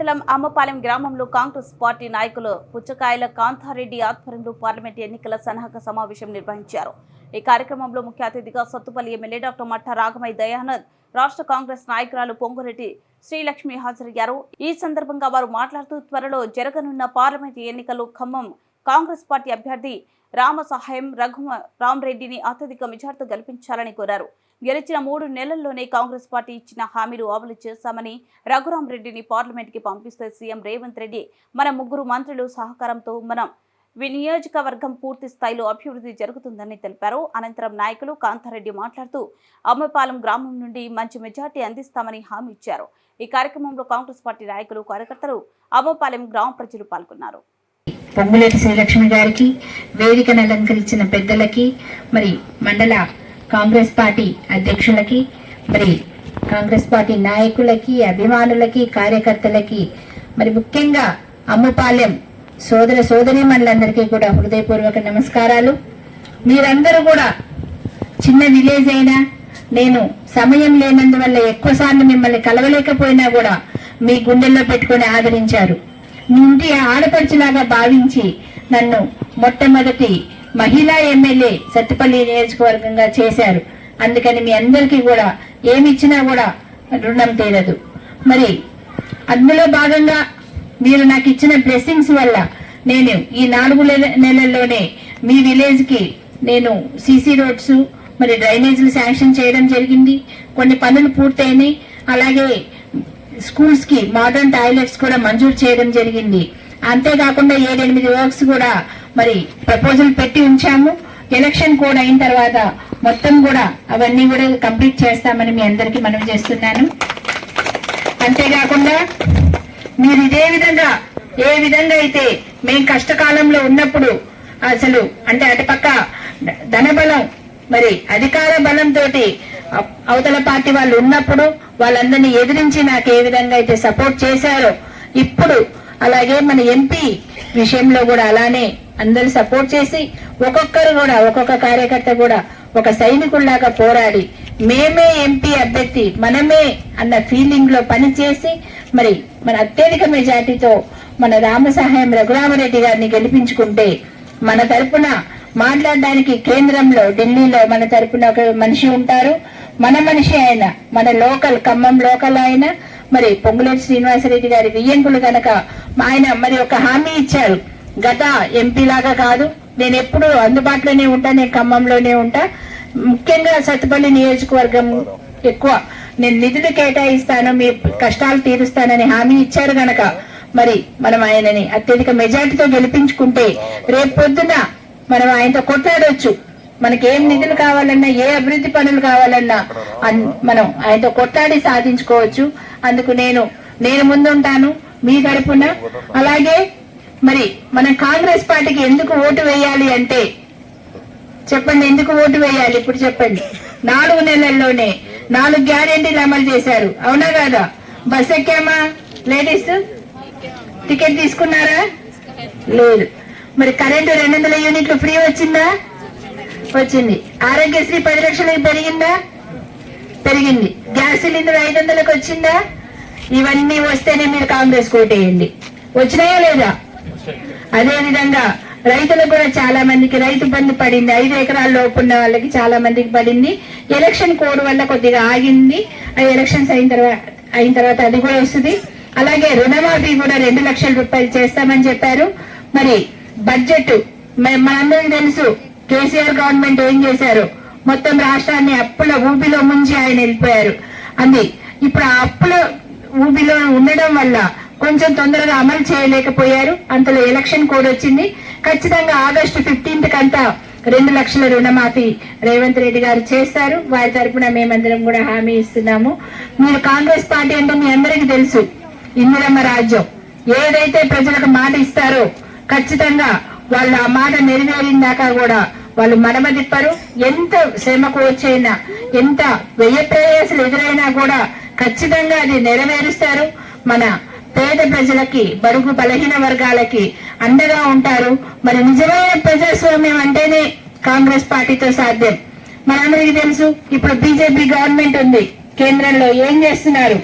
మండలం అమ్మపాలెం గ్రామంలో కాంగ్రెస్ పార్టీ నాయకులు పుచ్చకాయల కాంతారెడ్డి ఆధ్వర్యంలో పార్లమెంట్ ఎన్నికల సన్నాహక సమావేశం నిర్వహించారు. ఈ కార్యక్రమంలో ముఖ్య అతిథిగా సత్తుపల్లి ఎమ్మెల్యే డాక్టర్ మట్ట రాఘమయ్య దయానంద్ రాష్ట్ర కాంగ్రెస్ నాయకురాలు పొంగురెడ్డి శ్రీలక్ష్మి హాజరయ్యారు. ఈ సందర్భంగా వారు మాట్లాడుతూ త్వరలో జరగనున్న పార్లమెంట్ ఎన్నికలు ఖమ్మం కాంగ్రెస్ పార్టీ అభ్యర్థి రామ సహాయం రఘుమ రామరెడ్డిని అత్యధిక మెజార్టీతో గెలిపించాలని కోరారు. గెలిచిన మూడు నెలల్లోనే కాంగ్రెస్ పార్టీ ఇచ్చిన హామీలు అమలు చేశామని రఘురాం రెడ్డిని పార్లమెంట్కి పంపిస్తే సీఎం రేవంత్ రెడ్డి మన ముగ్గురు మంత్రులు సహకారంతో మనం వినియోజకవర్గం పూర్తి స్థాయిలో అభివృద్ధి జరుగుతుందని తెలిపారు. అనంతరం నాయకులు కాంతారెడ్డి మాట్లాడుతూ అమ్మపాలెం గ్రామం నుండి మంచి మెజార్టీ అందిస్తామని హామీ ఇచ్చారు. ఈ కార్యక్రమంలో కాంగ్రెస్ పార్టీ నాయకులు కార్యకర్తలు అమ్మపాలెం గ్రామ ప్రజలు పాల్గొన్నారు. పొంగులేటి శ్రీలక్ష్మి గారికి వేదికను అలంకరించిన పెద్దలకి మరి మండల కాంగ్రెస్ పార్టీ అధ్యక్షులకి మరి కాంగ్రెస్ పార్టీ నాయకులకి అభిమానులకి కార్యకర్తలకి మరి ముఖ్యంగా అమ్మపాలెం సోదర సోదరి మనులందరికీ కూడా హృదయపూర్వక నమస్కారాలు. మీరందరూ కూడా చిన్న విలేజ్ అయినా నేను సమయం లేనందువల్ల ఎక్కువ సార్లు మిమ్మల్ని కలవలేకపోయినా కూడా మీ గుండెల్లో పెట్టుకొని ఆదరించారు. మీ ఇంటి ఆడపడుచులాగా భావించి నన్ను మొట్టమొదటి మహిళా ఎమ్మెల్యే సత్తుపల్లి నియోజకవర్గంగా చేశారు. అందుకని మీ అందరికీ కూడా ఏమి ఇచ్చినా కూడా రుణం తీరదు. మరి అందులో భాగంగా మీరు నాకు ఇచ్చిన బ్లెస్సింగ్స్ వల్ల నేను ఈ నాలుగు నెల- నెలల్లోనే మీ విలేజ్కి నేను సీసీ రోడ్స్ మరి డ్రైనేజీలు శాంక్షన్ చేయడం జరిగింది. కొన్ని పనులు పూర్తయినాయి. అలాగే స్కూల్స్కి మోడర్న్ టాయిలెట్స్ కూడా మంజూరు చేయడం జరిగింది. అంతేకాకుండా ఏడెనిమిది వర్క్స్ కూడా మరి ప్రపోజల్ పెట్టి ఉంచాము. ఎలక్షన్ కోడ్ అయిన తర్వాత మొత్తం కూడా అవన్నీ కూడా కంప్లీట్ చేస్తామని మీ అందరికీ మనవి చేస్తున్నాను. అంతేకాకుండా మీరు ఇదే విధంగా ఏ విధంగా అయితే మేము కష్టకాలంలో ఉన్నప్పుడు అసలు అంటే అటుపక్క ధనబలం మరి అధికార బలంతో అవతల పార్టీ వాళ్ళు ఉన్నప్పుడు వాళ్ళందరినీ ఎదిరించి నాకు ఏ విధంగా అయితే సపోర్ట్ చేశారో ఇప్పుడు అలాగే మన ఎంపీ విషయంలో కూడా అలానే అందరూ సపోర్ట్ చేసి ఒక్కొక్కరు కూడా ఒక్కొక్క కార్యకర్త కూడా ఒక సైనికుల్లాగా పోరాడి మేమే ఎంపీ అభ్యర్థి మనమే అన్న ఫీలింగ్లో పనిచేసి మరి మన అత్యధిక మెజార్టీతో మన రామసహాయం రఘురామరెడ్డి గారిని గెలిపించుకుంటే మన తరపున మాట్లాడడానికి కేంద్రంలో ఢిల్లీలో మన తరపున ఒక మనిషి ఉంటారు. మన మనిషి ఆయన మన లోకల్ ఖమ్మం లోకల్ ఆయన మరి పొంగులేటి శ్రీనివాసరెడ్డి గారి వియ్యంకులు గనక ఆయన మరి ఒక హామీ ఇచ్చారు. గత ఎంపీ లాగా కాదు. నేను ఎప్పుడు అందుబాటులోనే ఉంటా నేను ఖమ్మంలోనే ఉంటా. ముఖ్యంగా సత్తుపల్లి నియోజకవర్గం ఎక్కువ. నేను నిధులు కేటాయిస్తాను మీ కష్టాలు తీరుస్తానని హామీ ఇచ్చారు గనక. మరి మనం ఆయనని అత్యధిక మెజార్టీతో గెలిపించుకుంటే రేపు పొద్దున మనం ఆయనతో కొట్లాడొచ్చు. మనకి ఏం నిధులు కావాలన్నా ఏ అభివృద్ధి పనులు కావాలన్నా అన్- మనం ఆయనతో కొట్లాడి సాధించుకోవచ్చు. అందుకు నేను నేను ముందుంటాను మీ తరపున. అలాగే మరి మనం కాంగ్రెస్ పార్టీకి ఎందుకు ఓటు వేయాలి అంటే చెప్పండి ఎందుకు ఓటు వేయాలి? ఇప్పుడు చెప్పండి. నాలుగు నెలల్లోనే నాలుగు గ్యారెంటీలు అమలు చేశారు. అవునా కాదా? బస్ ఎక్కామా? లేడీస్? టికెట్ తీసుకున్నారా? లేదు. మరి కరెంటు రెండు వందల యూనిట్లు ఫ్రీ వచ్చిందా? వచ్చింది. ఆరోగ్యశ్రీ పది లక్షలకు పెరిగిందా? పెరిగింది. గ్యాస్ సిలిండర్ ఐదు వందలకు వచ్చిందా? ఇవన్నీ వస్తేనే మీరు కాంగ్రెస్ కోటేయండి. వచ్చినాయా లేదా? అదేవిధంగా రైతులు రైతులకు కూడా చాలా మందికి రైతు బంధు పడింది. ఐదు ఎకరాల లోపు ఉన్న వాళ్ళకి చాలా మందికి పడింది. ఎలక్షన్ కోడ్ వల్ల కొద్దిగా ఆగింది. ఆ ఎలక్షన్స్ అయిన తర్వాత అయిన తర్వాత అది కూడా వస్తుంది. అలాగే రుణమాఫీ కూడా రెండు లక్షల రూపాయలు చేస్తామని చెప్పారు. మరి బడ్జెట్ మ- తెలుసు కేసీఆర్ గవర్నమెంట్ ఏం చేశారు? మొత్తం రాష్ట్రాన్ని అప్పుల ఊబిలో ముంచి ఆయన వెళ్ళిపోయారు. అంది ఇప్పుడు ఆ అప్పుల ఊబిలో ఉండడం వల్ల కొంచెం తొందరగా అమలు చేయలేకపోయారు. అంతలో ఎలక్షన్ కోడ్ వచ్చింది. ఖచ్చితంగా ఆగస్టు ఫిఫ్టీన్త్ కంతా రెండు లక్షల రుణమాఫీ రేవంత్ రెడ్డి గారు చేస్తారు వారి తరపున మేమందరం కూడా హామీ ఇస్తున్నాము. మీరు కాంగ్రెస్ పార్టీ అంటే మీ అందరికీ తెలుసు. ఇందిరమ్మ రాజ్యం. ఏదైతే ప్రజలకు మాట ఇస్తారో ఖచ్చితంగా వాళ్ళు ఆ మాట నెరవేరిన దాకా కూడా వాళ్ళు మనమ తిప్పరు ఎంత శ్రమకు వచ్చైనా ఎంత వ్యయ ప్రయాసలు ఎదురైనా కూడా ఖచ్చితంగా అది నెరవేరుస్తారు. మన పేద ప్రజలకి బడుగు బలహీన వర్గాలకి అండగా ఉంటారు. మరి నిజమైన ప్రజాస్వామ్యం అంటేనే కాంగ్రెస్ పార్టీతో సాధ్యం. మనందరికీ తెలుసు ఇప్పుడు బీజేపీ గవర్నమెంట్ ఉంది. కేంద్రంలో ఏం చేస్తున్నారు?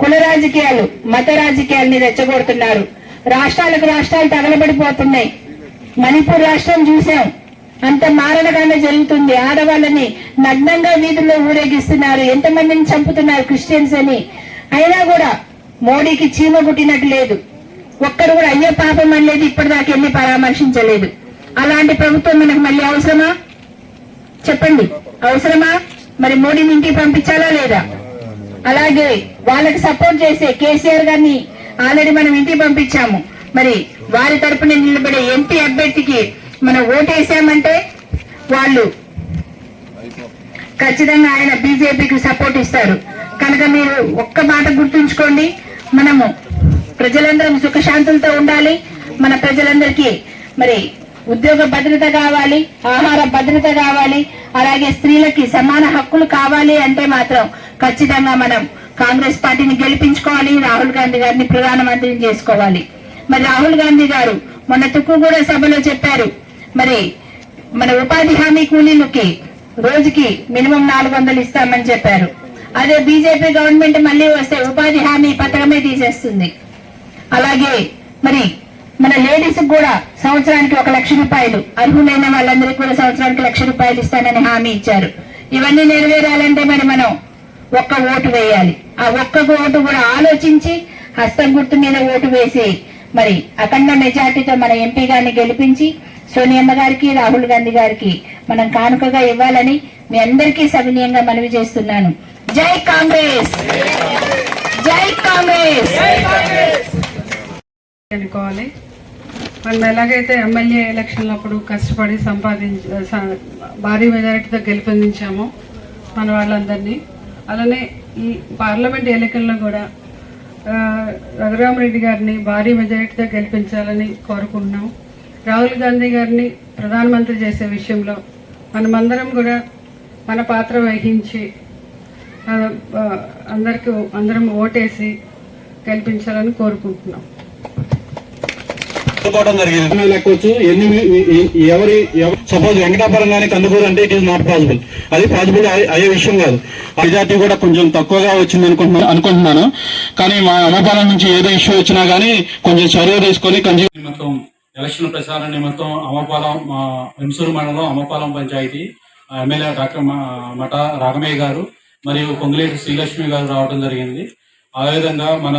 కుల రాజకీయాలు మత రాజకీయాల్ని రెచ్చగొడుతున్నారు. రాష్ట్రాలకు రాష్ట్రాలు తగలబడిపోతున్నాయి. మణిపూర్ రాష్ట్రం చూసాం. అంత మారణగానే జరుగుతుంది. ఆడవాళ్ళని నగ్నంగా వీధుల్లో ఊరేగిస్తున్నారు. ఎంతమందిని చంపుతున్నారు క్రిస్టియన్స్ అని. అయినా కూడా మోడీకి చీమ పుట్టినట్టు లేదు. ఒక్కరు కూడా అయ్యే పాపం అనేది ఇప్పటిదాకా ఎన్ని పరామర్శించలేదు. అలాంటి ప్రభుత్వం మనకు మళ్ళీ అవసరమా? చెప్పండి. అవసరమా? మరి మోడీని ఇంటికి పంపించాలా లేదా? అలాగే వాళ్ళకి సపోర్ట్ చేసే కేసీఆర్ గారిని ఆల్రెడీ మనం ఇంటికి పంపించాము. మరి వారి తరపున నిలబడే ఎంపీ అభ్యర్థికి మనం ఓటేసామంటే వాళ్ళు ఖచ్చితంగా ఆయన బీజేపీకి సపోర్ట్ ఇస్తారు. కనుక మీరు ఒక్క మాట గుర్తుంచుకోండి. మనము ప్రజలందరం సుఖశాంతులతో ఉండాలి. మన ప్రజలందరికీ మరి ఉద్యోగ భద్రత కావాలి ఆహార భద్రత కావాలి అలాగే స్త్రీలకి సమాన హక్కులు కావాలి అంటే మాత్రం ఖచ్చితంగా మనం కాంగ్రెస్ పార్టీని గెలిపించుకోవాలి రాహుల్ గాంధీ గారిని ప్రధానమంత్రిని చేసుకోవాలి. మరి రాహుల్ గాంధీ గారు మొన్న తుక్కుగూడ సభలో చెప్పారు. మరి మన ఉపాధి హామీ కూలీలకి రోజుకి మినిమం నాలుగు వందలు ఇస్తామని చెప్పారు. అదే బీజేపీ గవర్నమెంట్ మళ్ళీ వస్తే ఉపాధి హామీ పథకమే తీసేస్తుంది. అలాగే మరి మన లేడీస్ కూడా సంవత్సరానికి ఒక లక్ష రూపాయలు అర్హులైన వాళ్ళందరికీ కూడా సంవత్సరానికి లక్ష రూపాయలు ఇస్తానని హామీ ఇచ్చారు. ఇవన్నీ నెరవేరాలంటే మరి మనం ఒక్క ఓటు వేయాలి. ఆ ఒక్క ఓటు కూడా ఆలోచించి హస్తం గుర్తు మీద ఓటు వేసి మరి అఖండ మెజార్టీతో మన ఎంపీ గారిని గెలిపించి సోనియమ్మ గారికి రాహుల్ గాంధీ గారికి మనం కానుకగా ఇవ్వాలని మీ అందరికీ సవినీయంగా మనవి చేస్తున్నాను. జై కాంగ్రెస్. జై కాంగ్రెస్. అనుకోవాలి మనం ఎలాగైతే ఎమ్మెల్యే ఎలక్షన్లు అప్పుడు కష్టపడి సంపాదించ భారీ మెజారిటీతో గెలుపొందించామో మన వాళ్ళందరినీ అలానే ఈ పార్లమెంట్ ఎన్నికల్లో కూడా రఘురామరెడ్డి గారిని భారీ మెజారిటీతో గెలిపించాలని కోరుకుంటున్నాం. రాహుల్ గాంధీ గారిని ప్రధానమంత్రి చేసే విషయంలో మనమందరం కూడా మన పాత్ర వహించి అందరికీ అందరం ఓటేసి గెలిపించాలని కోరుకుంటున్నాం. లెక్కొచ్చు ఎన్ని ఎవరి సపోజ్ వెంకటాపురం కానీ కందుకూరు అంటే ఇట్ ఈస్ నాట్ పాసిబుల్. అది పాసిబుల్ అయ్యే విషయం కాదు. మెజార్టీ కూడా కొంచెం తక్కువగా వచ్చింది అనుకుంటున్నాను అనుకుంటున్నాను. కానీ మా అమ్మపాలెం నుంచి ఏదో ఇష్యూ వచ్చినా కానీ కొంచెం చొరవ తీసుకొని నిమిత్తం ఎలక్షన్ ప్రచారం నిమిత్తం అమపాలెం మా వెంసూరు మండలం అమపాలెం పంచాయతీ ఎమ్మెల్యే డాక్టర్ మ- మట రాగమయ్య గారు మరియు పొంగులేటి శ్రీలక్ష్మి గారు రావడం జరిగింది. అదేవిధంగా మన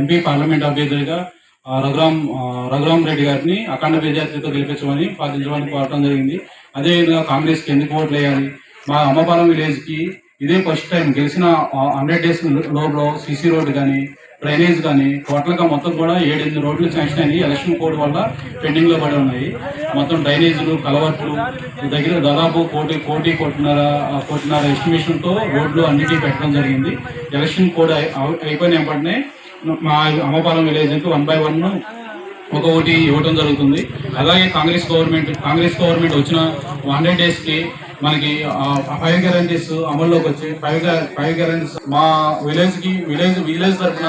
ఎంపీ పార్లమెంట్ అభ్యర్థిగా రఘురామ్ రఘురామ్ రెడ్డి గారిని అఖండ మెజార్టీతో గెలిపించమని పాటించడానికి కోరటం జరిగింది. అదేవిధంగా కాంగ్రెస్కి ఎందుకు ఓట్లు వేయాలి? మా అమ్మపాలెం విలేజ్కి ఇదే ఫస్ట్ టైం గెలిచిన హండ్రెడ్ డేస్ లోపల సీసీ రోడ్డు కానీ డ్రైనేజ్ కానీ టోటల్గా మొత్తం కూడా ఏడెనిమిది రోడ్లు శాంక్షన్ అయ్యి ఎలక్షన్ కోడ్ వల్ల పెండింగ్లో పడి ఉన్నాయి. మొత్తం డ్రైనేజీలు కలవట్లు దగ్గర దాదాపు కోటి కోటి కోటిన్నర ఆ, కోటిన్నర ఎస్టిమేషన్తో రోడ్లు అన్నిటికీ పెట్టడం జరిగింది. ఎలక్షన్ కోడ్ అయిపోయిన వెంటనే మా Ammapalem village one by one ఒక ఓటీ ఇవ్వడం జరుగుతుంది. అలాగే కాంగ్రెస్ గవర్నమెంట్ కాంగ్రెస్ గవర్నమెంట్ వచ్చిన హండ్రెడ్ డేస్కి మనకి ఫైవ్ గ్యారంటీస్ అమల్లోకి వచ్చి ఫైవ్ ఫైవ్ గ్యారంటీస్ మా విలేజ్కి విలేజ్ విలేజ్ తరఫున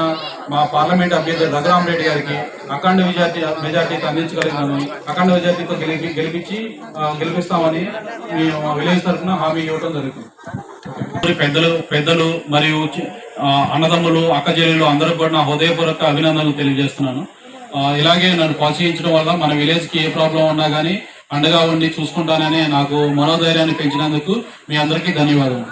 మా పార్లమెంట్ అభ్యర్థి రఘురామ్ రెడ్డి గారికి అఖండ మెజార్టీ మెజార్టీకి అందించగలిగినాను అఖండ మెజార్టీతో గెలిపి గెలిపించి గెలిపిస్తామని మీ విలేజ్ తరఫున హామీ ఇవ్వడం జరుగుతుంది. పెద్దలు పెద్దలు మరియు అన్నదమ్ములు అక్కచెల్లెలు అందరూ కూడా నా హృదయపూర్వక అభినందనలు తెలియజేస్తున్నాను. ఇలాగే నన్ను ప్రోత్సహించడం వల్ల మన విలేజ్కి ఏ ప్రాబ్లం ఉన్నా కానీ అండగా ఉండి చూసుకుంటానని నాకు మనోధైర్యాన్ని పెంచినందుకు మీ అందరికీ ధన్యవాదాలు